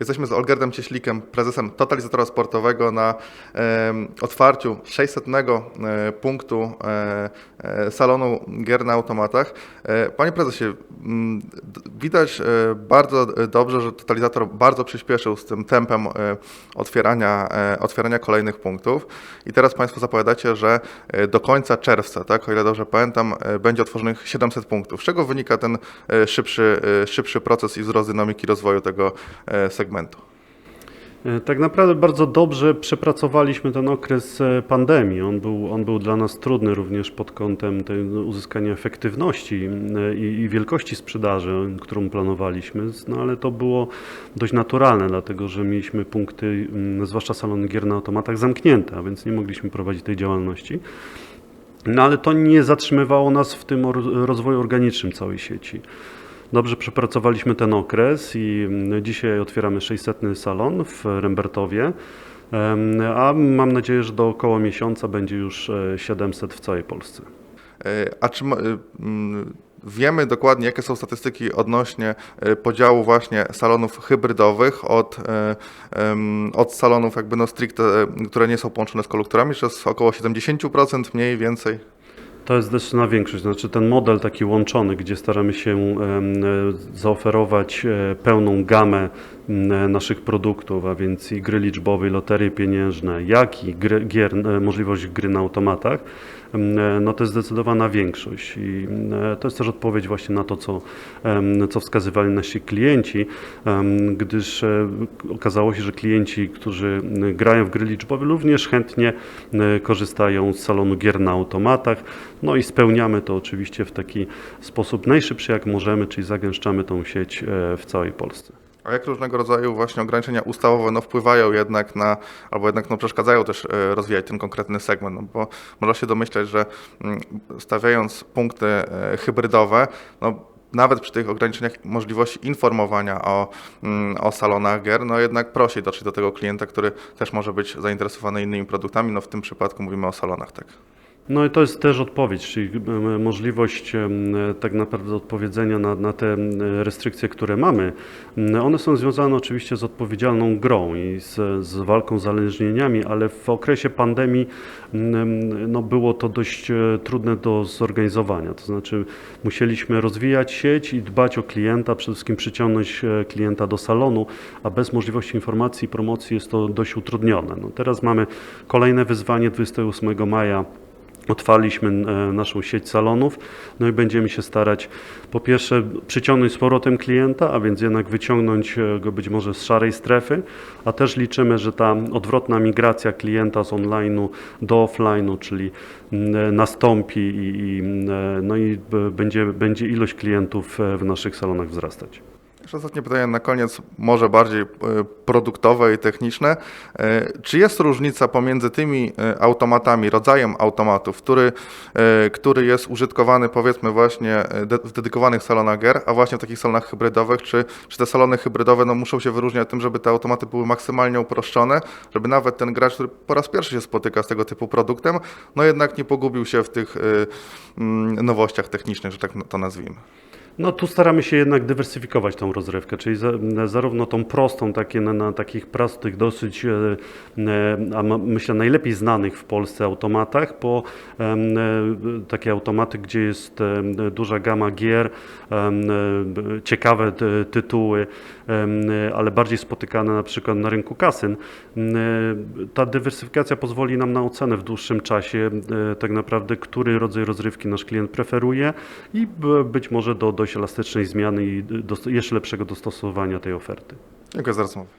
Jesteśmy z Olgerdem Cieślikiem, prezesem Totalizatora Sportowego na em, otwarciu 600 e, punktu e, e, salonu gier na automatach. E, panie prezesie, mm, d- widać e, bardzo dobrze, że Totalizator bardzo przyspieszył z tym tempem e, otwierania, e, otwierania kolejnych punktów i teraz Państwo zapowiadacie, że e, do końca czerwca, tak, o ile dobrze pamiętam, e, będzie otworzonych 700 punktów. Z czego wynika ten e, szybszy, e, szybszy proces i wzrost dynamiki rozwoju tego e, segmentu? E, Tak naprawdę bardzo dobrze przepracowaliśmy ten okres e, pandemii. On był, on był dla nas trudny również pod kątem no, uzyskania efektywności e, i, i wielkości sprzedaży, którą planowaliśmy, no ale to było dość naturalne, dlatego że mieliśmy punkty, zwłaszcza salony gier na automatach, zamknięte, a więc nie mogliśmy prowadzić tej działalności. No ale to nie zatrzymywało nas w tym rozwoju organicznym całej sieci. Dobrze przepracowaliśmy ten okres i mm, dzisiaj otwieramy 600 salon w Rembertowie, Em, a mam nadzieję, że do około miesiąca będzie już e, 700 w całej Polsce. E, A czy mm, wiemy dokładnie, jakie są statystyki odnośnie e, podziału właśnie salonów hybrydowych od, e, od salonów jakby no stricte, e, które nie są połączone z kolektorami, że jest około 70% mniej więcej? To jest zdecydowana większość, znaczy ten model taki łączony, gdzie staramy się e, zaoferować e, pełną gamę naszych produktów, a więc i gry liczbowe, i loterie pieniężne, jak i gry, gier, e, możliwość gry na automatach, em, e, no to jest zdecydowana większość i e, to jest też odpowiedź właśnie na to, co, co wskazywali nasi klienci, gdyż e, okazało się, że klienci, którzy m, grają w gry liczbowe również chętnie e, korzystają z salonu gier na automatach, no i spełniamy to oczywiście w taki sposób najszybszy jak możemy, czyli zagęszczamy tą sieć e, w całej Polsce. A jak różnego rodzaju właśnie ograniczenia ustawowe no, wpływają jednak na, albo jednak no, przeszkadzają też e, rozwijać ten konkretny segment, no, bo można się domyśleć, że mm, stawiając punkty e, hybrydowe, no, nawet przy tych ograniczeniach możliwości informowania o, mm, o salonach gier, no jednak prościej dotrzeć do tego klienta, który też może być zainteresowany innymi produktami, no w tym przypadku mówimy o salonach, tak. No i to jest też odpowiedź, czyli em, możliwość tak naprawdę odpowiedzenia na, na te em, restrykcje, które mamy. Em, One są związane oczywiście z odpowiedzialną grą i z, z walką z zależnieniami, ale w okresie pandemii em, no było to dość e, trudne do zorganizowania. To znaczy musieliśmy rozwijać sieć i dbać o klienta, przede wszystkim przyciągnąć e, klienta do salonu, a bez możliwości informacji i promocji jest to dość utrudnione. No teraz mamy kolejne wyzwanie 28 maja. Otwarliśmy e, naszą sieć salonów, no i będziemy się starać po pierwsze przyciągnąć z powrotem klienta, a więc jednak wyciągnąć e, go być może z szarej strefy, a też liczymy, że ta odwrotna migracja klienta z online'u do offline'u, czyli mm, nastąpi i, i, mm, no i będzie, będzie ilość klientów e, w naszych salonach wzrastać. Jeszcze ostatnie pytanie na koniec, może bardziej e, produktowe i techniczne. E, Czy jest różnica pomiędzy tymi e, automatami, rodzajem automatów, który, który jest użytkowany powiedzmy właśnie w dedykowanych salonach gier, a właśnie w takich salonach hybrydowych? Czy, czy te salony hybrydowe no, muszą się wyróżniać tym, żeby te automaty były maksymalnie uproszczone, żeby nawet ten gracz, który po raz pierwszy się spotyka z tego typu produktem, no jednak nie pogubił się w tych mm, nowościach technicznych, że tak to nazwijmy? No tu staramy się jednak dywersyfikować tą rozrywkę, czyli za, zarówno tą prostą, takie na, na takich prostych, dosyć, e, e, a myślę najlepiej znanych w Polsce automatach, po e, takie automaty, gdzie jest em, duża gama gier, e, ciekawe ty- tytuły, em, ale bardziej spotykane na przykład na rynku kasyn. E, Ta dywersyfikacja pozwoli nam na ocenę w dłuższym czasie e, tak naprawdę, który rodzaj rozrywki nasz klient preferuje i b- być może do dość elastycznej zmiany i jeszcze lepszego dostosowania tej oferty. Dziękuję za rozmowę.